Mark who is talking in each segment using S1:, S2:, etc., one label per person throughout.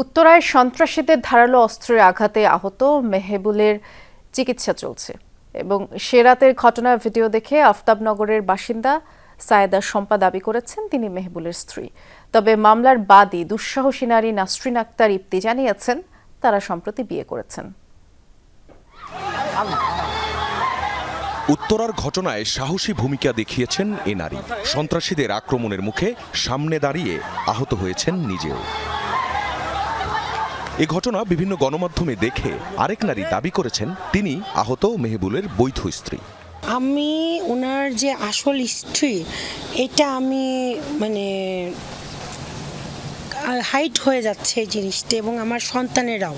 S1: উত্তরায় সন্ত্রাসীদের ধারালো অস্ত্রের আঘাতে আহত মেহেবুলের চিকিৎসা চলছে। এবং সে রাতের ঘটনার ভিডিও দেখে আফতাবনগরের বাসিন্দা সায়েদা শম্পা দাবি করেছেন, তিনি মেহবুলের স্ত্রী। তবে মামলার বাদী দুঃসাহসী নারী নাসরিন আক্তার ইপ্তি জানিয়েছেন, তারা সম্প্রতি বিয়ে করেছেন।
S2: উত্তরার ঘটনায় সাহসী ভূমিকা দেখিয়েছেন এ নারী। সন্ত্রাসীদের আক্রমণের মুখে সামনে দাঁড়িয়ে আহত হয়েছেন নিজেও। এ ঘটনা বিভিন্ন গণমাধ্যমে দেখে আরেক নারী দাবি করেছেন তিনি আহত মেহবুলের বৈধ স্ত্রী।
S3: আমি ওনার যে আসল স্ত্রী এটা আমি মানে হাইট হয়ে যাচ্ছে এই জিনিসটা এবং আমার সন্তানেরাও।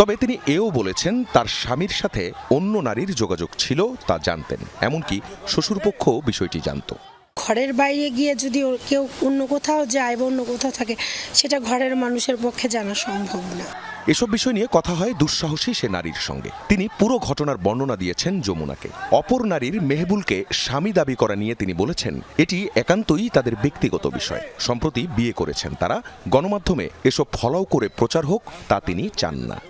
S2: তবে তিনি এও বলেছেন তার স্বামীর সাথে অন্য নারীর যোগাযোগ ছিল তা জানতেন এমনকি শ্বশুরপক্ষও বিষয়টি জানত।
S3: ঘরের বাইরে গিয়ে যদি কেউ অন্য কোথাও যায় বা অন্য কোথাও থাকে, সেটা ঘরের মানুষের পক্ষে জানা সম্ভব না।
S2: এসব বিষয় নিয়ে কথা হয় দুঃসাহসী সে নারীর সঙ্গে। তিনি পুরো ঘটনার বর্ণনা দিয়েছেন যমুনাকে। অপর নারীর মেহবুলকে স্বামী দাবি করা নিয়ে তিনি বলেছেন, এটি একান্তই তাদের ব্যক্তিগত বিষয়। সম্প্রতি বিয়ে করেছেন তারা। গণমাধ্যমে এসব ফলাও করে প্রচার হোক, তা তিনি চান না।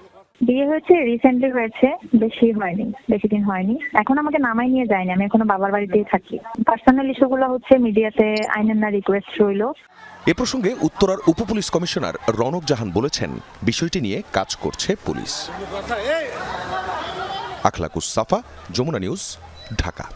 S4: বিয়ে হয়েছে রিসেন্টলি হয়েছে, বেশি হয়নি, বেশি দিন হয়নি। এখন আমাকে নামাই নিয়ে যায়নি, আমি এখনও বাবার বাড়িতেই থাকি। পার্সোনাল ইস্যুগুলো হচ্ছে মিডিয়াতে আইনের না রিকোয়েস্ট রইল।
S2: এ প্রসঙ্গে উত্তরার উপপুলিশ কমিশনার রনক জাহান বলেছেন, বিষয়টি নিয়ে কাজ করছে পুলিশ। আখলাকুস সাফা, যমুনা নিউজ, ঢাকা।